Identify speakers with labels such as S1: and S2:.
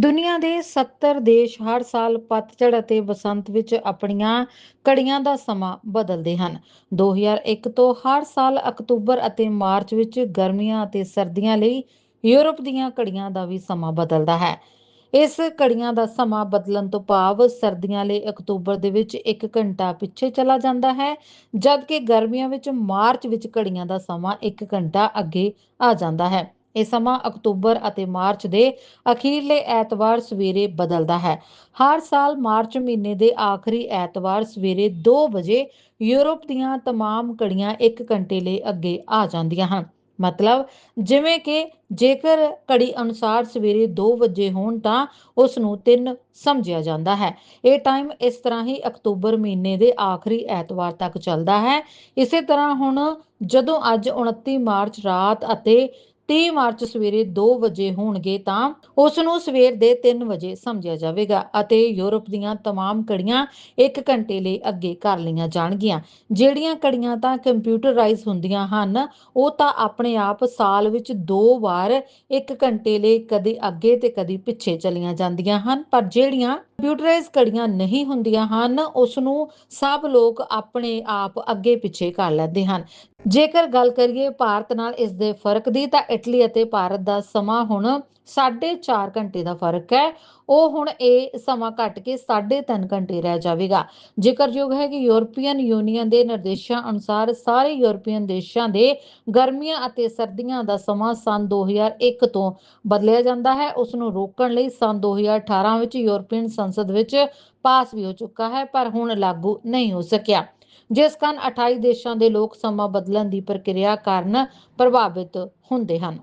S1: ਦੁਨੀਆ ਦੇ 70 ਦੇਸ਼ ਹਰ ਸਾਲ ਪਤਝੜ ਅਤੇ ਬਸੰਤ ਵਿੱਚ ਆਪਣੀਆਂ ਘੜੀਆਂ ਦਾ ਸਮਾਂ ਬਦਲਦੇ ਹਨ। 2001 ਤੋਂ ਹਰ ਸਾਲ ਅਕਤੂਬਰ ਅਤੇ ਮਾਰਚ ਵਿੱਚ ਗਰਮੀਆਂ ਅਤੇ ਸਰਦੀਆਂ ਲਈ ਯੂਰਪ ਦੀਆਂ ਘੜੀਆਂ ਦਾ ਵੀ ਸਮਾਂ ਬਦਲਦਾ ਹੈ। ਇਸ ਘੜੀਆਂ ਦਾ ਸਮਾਂ ਬਦਲਣ ਤੋਂ ਭਾਵ ਸਰਦੀਆਂ ਲਈ ਅਕਤੂਬਰ ਦੇ ਵਿੱਚ 1 ਘੰਟਾ ਪਿੱਛੇ ਚਲਾ ਜਾਂਦਾ ਹੈ, ਜਦਕਿ ਗਰਮੀਆਂ ਵਿੱਚ ਮਾਰਚ ਵਿੱਚ ਘੜੀਆਂ ਦਾ ਸਮਾਂ 1 ਘੰਟਾ ਅੱਗੇ ਆ ਜਾਂਦਾ ਹੈ। ਇਹ ਸਮਾਂ ਅਕਤੂਬਰ ਅਤੇ ਮਾਰਚ ਦੇ ਅਖੀਰਲੇ ਐਤਵਾਰ ਸਵੇਰੇ ਬਦਲਦਾ ਹੈ ਹਰ ਸਾਲ ਮਾਰਚ ਮਹੀਨੇ ਦੇ ਆਖਰੀ ਐਤਵਾਰ ਸਵੇਰੇ 2 ਵਜੇ ਯੂਰਪ ਦੀਆਂ तमाम ਘੜੀਆਂ 1 ਘੰਟੇ ਲਈ ਅੱਗੇ ਆ ਜਾਂਦੀਆਂ ਹਨ ਮਤਲਬ ਜਿਵੇਂ ਕਿ ਜੇਕਰ ਘੜੀ ਅਨੁਸਾਰ ਸਵੇਰੇ 2 ਵਜੇ ਹੋਣ ਤਾਂ ਉਸ ਨੂੰ 3 ਸਮਝਿਆ ਜਾਂਦਾ ਹੈ ਇਹ ਟਾਈਮ ਇਸ ਤਰ੍ਹਾਂ ਹੀ ਅਕਤੂਬਰ ਮਹੀਨੇ ਦੇ ਆਖਰੀ ਐਤਵਾਰ ਤੱਕ ਚੱਲਦਾ ਹੈ ਇਸੇ ਤਰ੍ਹਾਂ ਹੁਣ ਜਦੋਂ ਅੱਜ 29 ਮਾਰਚ ਰਾਤ ਅਤੇ 30 ਮਾਰਚ ਸਵੇਰੇ 2 ਵਜੇ ਹੋਣਗੇ ਤਾਂ ਉਸ ਨੂੰ ਸਵੇਰ ਦੇ 3 ਵਜੇ ਸਮਝਿਆ ਜਾਵੇਗਾ ਅਤੇ ਯੂਰਪ ਦੀਆਂ तमाम ਘੜੀਆਂ 1 ਘੰਟੇ ਲਈ ਅੱਗੇ ਕਰ ਲਈਆਂ ਜਾਣਗੀਆਂ ਜਿਹੜੀਆਂ ਘੜੀਆਂ ਤਾਂ ਕੰਪਿਊਟਰਾਈਜ਼ ਹੁੰਦੀਆਂ ਹਨ ਉਹ ਤਾਂ ਆਪਣੇ ਆਪ ਸਾਲ ਵਿੱਚ ਦੋ ਵਾਰ 1 ਘੰਟੇ ਲਈ ਕਦੀ ਅੱਗੇ ਤੇ ਕਦੀ ਪਿੱਛੇ ਚਲੀਆਂ ਜਾਂਦੀਆਂ ਹਨ ਪਰ ਜਿਹੜੀਆਂ ਕੰਪਿਊਟਰਾਈਜ਼ ਘੜੀਆਂ ਨਹੀਂ ਹੁੰਦੀਆਂ ਹਨ ਉਸ ਨੂੰ ਸਭ ਲੋਕ ਆਪਣੇ ਆਪ ਅੱਗੇ ਪਿੱਛੇ ਕਰ ਲੈਂਦੇ ਹਨ ਜੇਕਰ ਗੱਲ ਕਰੀਏ ਭਾਰਤ ਨਾਲ ਇਸ ਦੇ ਫਰਕ ਦੀ ਤਾਂ ਇਟਲੀ ਅਤੇ ਭਾਰਤ ਦਾ ਸਮਾਂ ਹੁਣ 4.5 ਘੰਟੇ ਦਾ ਫ਼ਰਕ ਹੈ। ਉਹ ਹੁਣ ਇਹ ਸਮਾਂ ਘਟ ਕੇ 3.5 ਘੰਟੇ ਰਹਿ ਜਾਵੇਗਾ। ਜ਼ਿਕਰਯੋਗ ਹੈ ਕਿ ਯੂਰਪੀਅਨ ਯੂਨੀਅਨ ਦੇ ਨਿਰਦੇਸ਼ਾਂ ਅਨੁਸਾਰ ਸਾਰੇ ਯੂਰਪੀਅਨ ਦੇਸ਼ਾਂ ਦੇ ਗਰਮੀਆਂ ਅਤੇ ਸਰਦੀਆਂ ਦਾ ਸਮਾਂ ਸਨ 2001 ਤੋਂ ਬਦਲਿਆ ਜਾਂਦਾ ਹੈ। ਉਸ ਨੂੰ ਰੋਕਣ ਲਈ ਸਨ 2018 ਵਿੱਚ ਯੂਰਪੀਅਨ ਸੰਸਦ ਵਿੱਚ ਪਾਸ ਵੀ ਹੋ ਚੁੱਕਾ ਹੈ, ਪਰ ਹੁਣ ਲਾਗੂ ਨਹੀਂ ਹੋ ਸਕਿਆ। ਜਿਸ ਕਾਰਨ 28 ਦੇਸ਼ਾਂ ਦੇ ਲੋਕ ਸਮਾਂ ਬਦਲਣ ਦੀ ਪ੍ਰਕਿਰਿਆ ਕਾਰਨ ਪ੍ਰਭਾਵਿਤ ਹੁੰਦੇ ਹਨ।